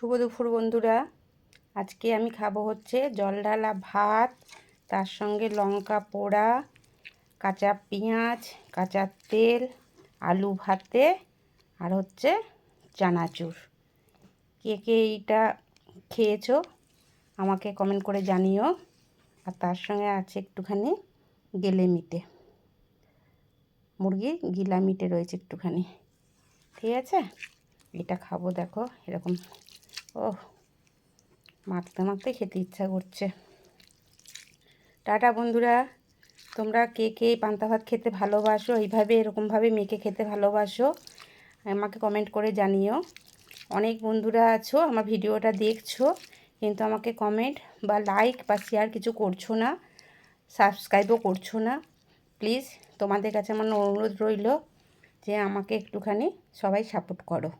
শুভ দুপুর বন্ধুরা। আজকে আমি খাব হচ্ছে জল ঢালা ভাত, তার সঙ্গে লঙ্কা পোড়া, কাঁচা পেঁয়াজ, কাঁচা তেল, আলু ভাতে আর হচ্ছে চানাচুর। কে কে এইটা খেয়েছো আমাকে কমেন্ট করে জানিও। আর তার সঙ্গে আছে একটুখানি গেলে মিটে। মুরগির গিলা মিটে রয়েছে একটুখানি। ঠিক আছে? এটা খাব দেখো, এরকম ও মাখতে মাখতে খেতে ইচ্ছা করছে। টাটা বন্ধুরা, তোমরা কে কে পান্তা ভাত খেতে ভালোবাসো, এইভাবে এরকমভাবে মেখে খেতে ভালোবাসো, আমাকে কমেন্ট করে জানিও। অনেক বন্ধুরা আছো, আমার ভিডিওটা দেখছ, কিন্তু আমাকে কমেন্ট বা লাইক বা শেয়ার কিছু করছ না সাবস্ক্রাইবও করছ না। প্লিজ তোমাদের কাছে আমার অনুরোধ রইল যে আমাকে একটুখানি সবাই সাপোর্ট করো।